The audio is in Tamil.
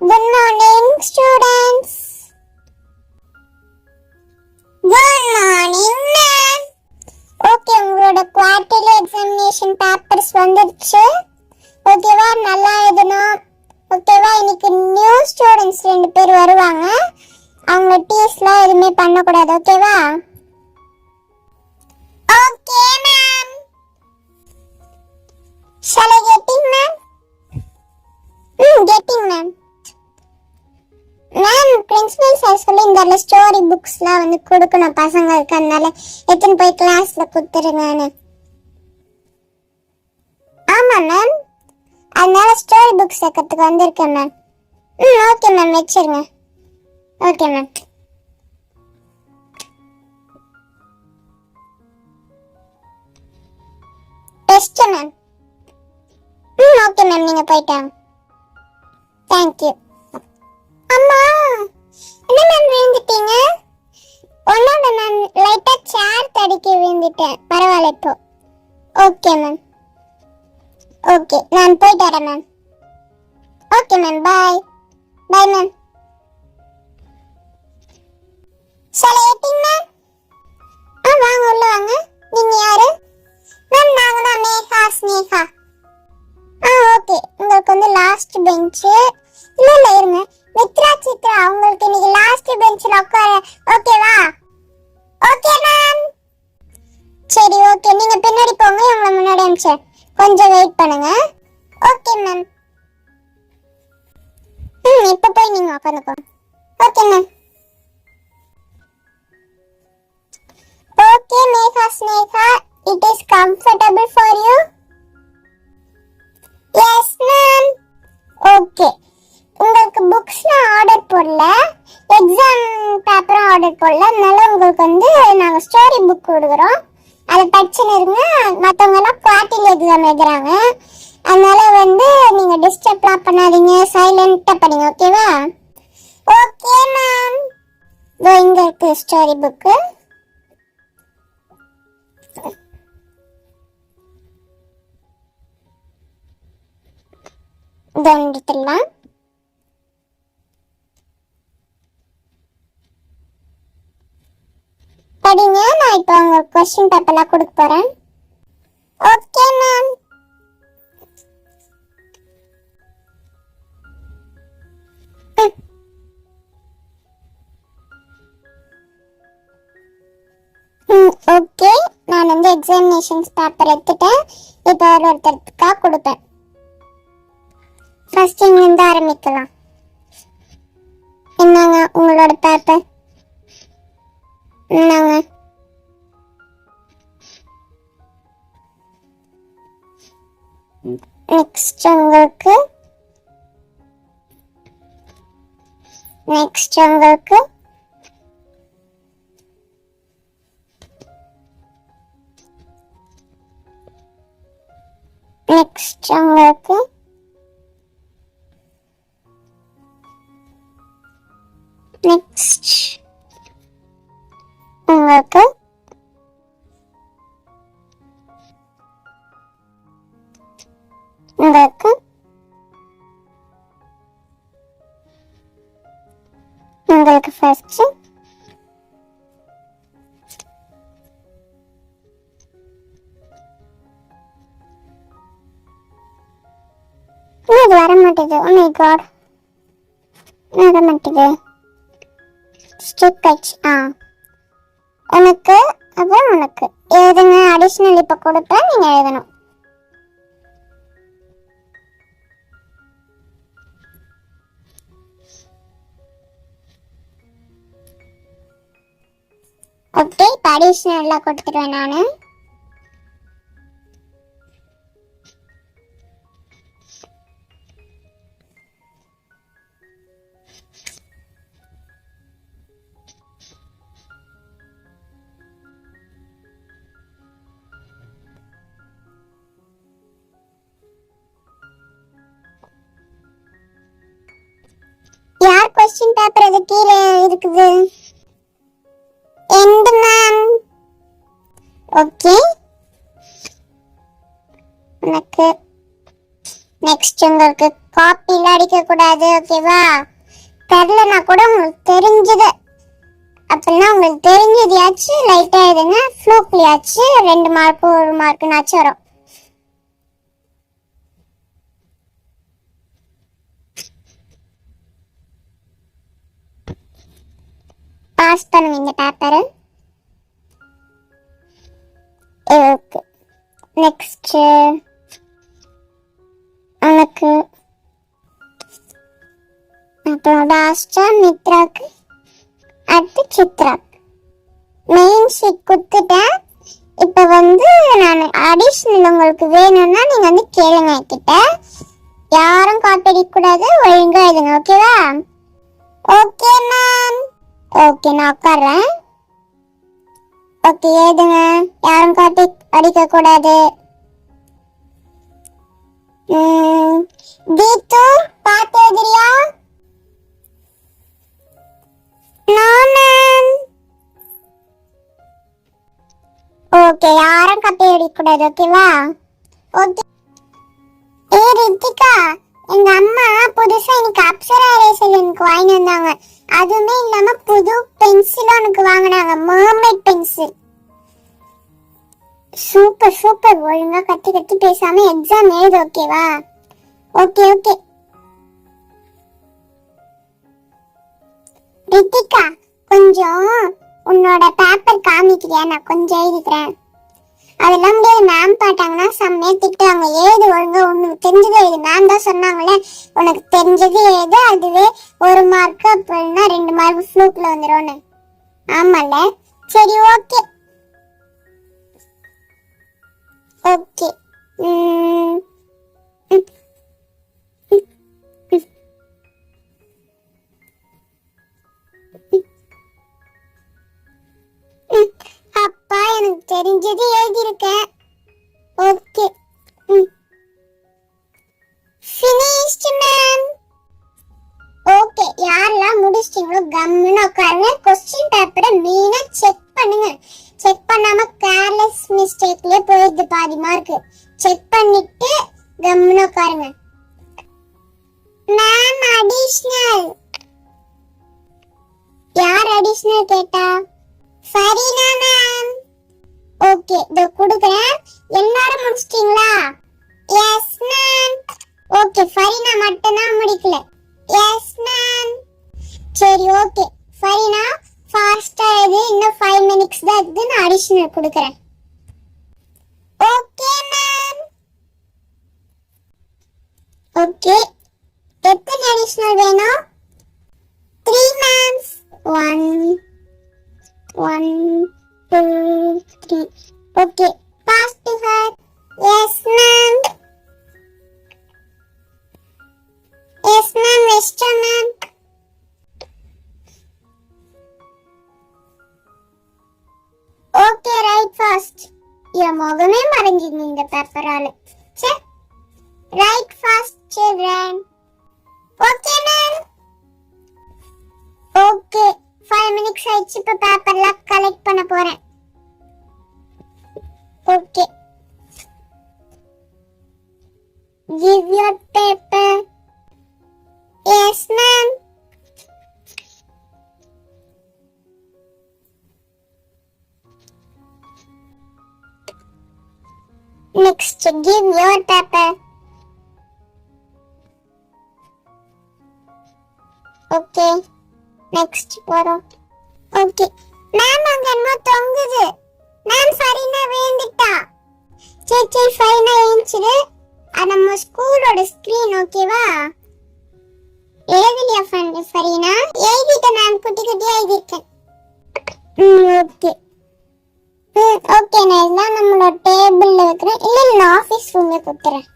Good morning students good morning ma'am okay உங்களோட குவார்டர்லி எக்ஸாமினேஷன் பேப்பர்ஸ் வந்துருச்சு. ஓகேவா நல்லா எழுதணும். ஓகேவா இன்னைக்கு நியூ ஸ்டூடெண்ட்ஸ் ரெண்டு பேர் வருவாங்க. அவங்க டீஸ்லாம் எதுவுமே பண்ணக்கூடாது ஓகேவா okay ma'am shall I ma'am hmm getting ma'am ma'am principal sir சொல்லி இந்த ஸ்டோரி புக்ஸ்லாம் வந்து கொடுக்கணும் பசங்களுக்கு அதனால எடுத்துன்னு போய் கிளாஸில் கொடுத்துருங்கன்னு. ஆமாம் மேம் அதனால ஸ்டோரி புக்ஸ் சேர்க்கறதுக்கு வந்திருக்கேன் மேம் ம் ஓகே மேம் வச்சிருங்க. Okay ma'am test ma'am hmm okay ma'am நீங்கள் போயிட்டாங்க தேங்க்யூ அம்மா என்ன மேம் விழுந்துட்டீங்க? ஒன்னோட மேம் லைட்டாக சேர் தடிக்க விழுந்துட்டேன். பரவாயில்ல இப்போ. ஓகே மேம் ஓகே நான் போயிட்டு வரேன் ma'am okay ma'am bye bye ma'am sir ma'am ஆ வாங்க உள்ள வாங்க. நீங்க யாரு? மேம் நாங்க தான் மேகா ஸ்னேகா ஆ ஓகே உங்களுக்கு வந்து லாஸ்ட் பெஞ்சு இல்ல இல்ல இருங்க. மித்ரா சித்ரா உங்களுக்கு இன்னைக்கு லாஸ்ட் பெஞ்ச்ல உட்கார ஓகேவா ஓகே மேம் சரி ஓகே நீங்க பின்னாடி போங்க உங்களை முன்னாடி அனுப்பிச்சு கொஞ்சம் வெயிட் பண்ணுங்க. ஓகே மேம் ம் இப்போ போய் நீங்க உட்காந்துக்கோங்க okay ma'am okay Megha Sneha it is comfortable for you yes ma'am okay உங்களுக்கு புக்ஸ்ல ஆர்டர் போடல எக்ஸாம் பேப்பரும் ஆர்டர் போடல அதனால உங்களுக்கு வந்து நாங்கள் ஸ்டோரி புக் கொடுக்குறோம். அதை படிச்சுன்னு இருங்க. மற்றவங்கெல்லாம் குவார்டர்லி எக்ஸாம் எழுதுறாங்க. அதனால வந்து நீங்கள் டிஸ்டர்ப்லாம் பண்ணாதீங்க. சைலண்ட்டாக படிங்க ஓகேவா ஓகே மேம் இதோ இங்கே இருக்கு ஸ்டோரி புக்கு இதோ படிங்க. நான் இப்போ உங்களுக்கு கொஸ்டின் பேப்பர்லாம் கொடுக்க போறேன். ஓகே மேம் ஓகே நான் வந்து எக்ஸாமினேஷன்ஸ் பேப்பர் எடுத்துட்டேன். இப்போ ஒரு ஒருத்தருக்காக கொடுப்பேன். ஃபர்ஸ்ட் இங்கேருந்து ஆரம்பிக்கலாம். என்னங்க உங்களோட பேப்பர் என்னங்க நெக்ஸ்ட் உங்களுக்கு நெக்ஸ்ட் உங்களுக்கு நெக்ஸ்ட் உங்களுக்கு நெக்ஸ்ட் உங்களுக்கு உங்களுக்கு உங்களுக்கு ஃபர்ஸ்ட் இது வர மாட்டேது ஓ மை காட் வர மாட்டேது ஸ்டிக் ஆயிடுச்சு ஆ. உனக்கு அப்புறம் உனக்கு. எழுதுங்க அடிஷ்னல் இப்போ கொடுப்பேன் நீங்கள் எழுதணும். ஓகே இப்போ அடிஷ்னல்லாம் கொடுத்துருவேன் நான். கொஸ்டின் பேப்பர் அது கீழே இருக்குது. எந்த மேம் ஓகே உனக்கு நெக்ஸ்ட் உங்களுக்கு காப்பிலாம் அடிக்க கூடாது ஓகேவா தெரிலனா கூட உங்களுக்கு தெரிஞ்சது. அப்படின்னா உங்களுக்கு தெரிஞ்சதையாச்சும் லைட்டாக எதுங்க ஃப்ளூக்லயாச்சும் ரெண்டு மார்க்கு ஒரு மார்க்குனாச்சும் வரும். பாஸ் பண்ணுங்க இந்த பேப்பரை ஓகே நெக்ஸ்ட் உனக்கு அப்புறம் லாஸ்டா மித்ராக்கு அடுத்து சித்ராக்கு. மெயின் ஷீட் கொடுத்துட்டேன் இப்போ வந்து நான் அடிஷ்னல் உங்களுக்கு வேணும்னா நீங்க வந்து கேளுங்க என்கிட்ட. யாரும் காட்டடிக்கூடாது ஒழுங்காக ஒழுங்கா எழுதுங்க ஓகேவா ஓகே மேம் ஓகே நான் உட்கார்றேன். ஓகே ஏதுங்க? யாரும் காப்பி அடிக்க கூடாது தீத்து பார்த்து எழுதுறியா? ஓகே யாரும் காப்பி அடிக்க கூடாது ஓகேவா ஓகே ஏ ரித்திகா. எங்க அம்மா புதுசா எனக்கு அப்சரா ரேசர் எனக்கு வாங்கி வந்தாங்க. அதுவுமே இல்லாம புது பென்சிலும் எனக்கு வாங்கினாங்க. மர்மைட் பென்சில் சூப்பர் சூப்பர் ஒழுங்கா கத்தி கத்தி பேசாம எக்ஸாம் எழுது ஓகேவா ஓகே ஓகே ரித்திகா கொஞ்சம் உன்னோட பேப்பர் காமிக்கிறியா? நான் கொஞ்சம் எழுதிக்கிறேன். அதெல்லாம் முடியாது. மேம் பாட்டாங்கன்னா செம்மையா திட்டுவாங்க. ஏது ஒழுங்க உனக்கு தெரிஞ்சது எழுது மேம் தான் சொன்னாங்களே உனக்கு தெரிஞ்சது எழுது அதுவே ஒரு மார்க் அப்படின்னா ரெண்டு மார்க் ஃப்ளூக்ல வந்துரும்னு. ஆமால சரி ஓகே ஓகே தெரிஞ்சது எழுதியிருக்கேன் ஓகே ஃபினிஷ்ட் மேம் ஓகே யாரெல்லாம் முடிச்சிட்டீங்களோ கம்முன்னு உட்காருங்க. கொஸ்டின் பேப்பரை மெயினாக செக் பண்ணுங்க. செக் பண்ணாம கேர்லெஸ் மிஸ்டேக்லயே போயிடுது பாதி மார்க் செக் பண்ணிட்டு கம்முன்னு உட்காருங்க. மேம் அடிஷ்னல் யார் அடிஷ்னல் கேட்டா? ஃபரீனா மேம் ஓகே இதோ கொடுக்குறேன். எல்லாரும் முடிச்சிட்டீங்களா? எஸ் மேம் ஓகே ஃபரினா மட்டும் தான் முடிக்கல. எஸ் மேம் சரி ஓகே ஃபரினா ஃபாஸ்டா எழுது இன்னும் ஃபைவ் மினிட்ஸ் தான் இருக்குது. நான் அடிஷனல் கொடுக்குறேன். ஓகே மேம் ஓகே எத்தனை அடிஷனல் வேணும்? Three ma'ams one one two, three. Okay. Pass to her. Yes, ma'am. Yes, ma'am. Register, ma'am. Okay write fast என் முகமே மறைஞ்சிங்க இந்த பேப்பரால சே write fast children okay ma'am okay five minutes ஆயிடுச்சு இப்போ பேப்பர்லாம் கலெக்ட் பண்ண போறேன் okay give your paper yes ma'am next give your paper okay next போறோம் ஓகே மேம் அங்க என்ன தொங்குது மேம் ஃபரீனா வேந்துட்டா சரி சரி ஃபரீனா ஏஞ்சிடு அது நம்ம ஸ்கூலோட ஸ்கிரீன் ஓகேவா எழுதலையா ஃபன் ஃபரீனா எழுதிட்டேன் மேம் குட்டி குட்டியாக எழுதிருக்கேன். ம் ஓகே ம் ஓகே நான் எல்லாம் நம்மளோட டேபிளில் வைக்கிறேன். இல்லை இல்லை ஆஃபீஸ் ரூமில் கொடுத்துறேன்.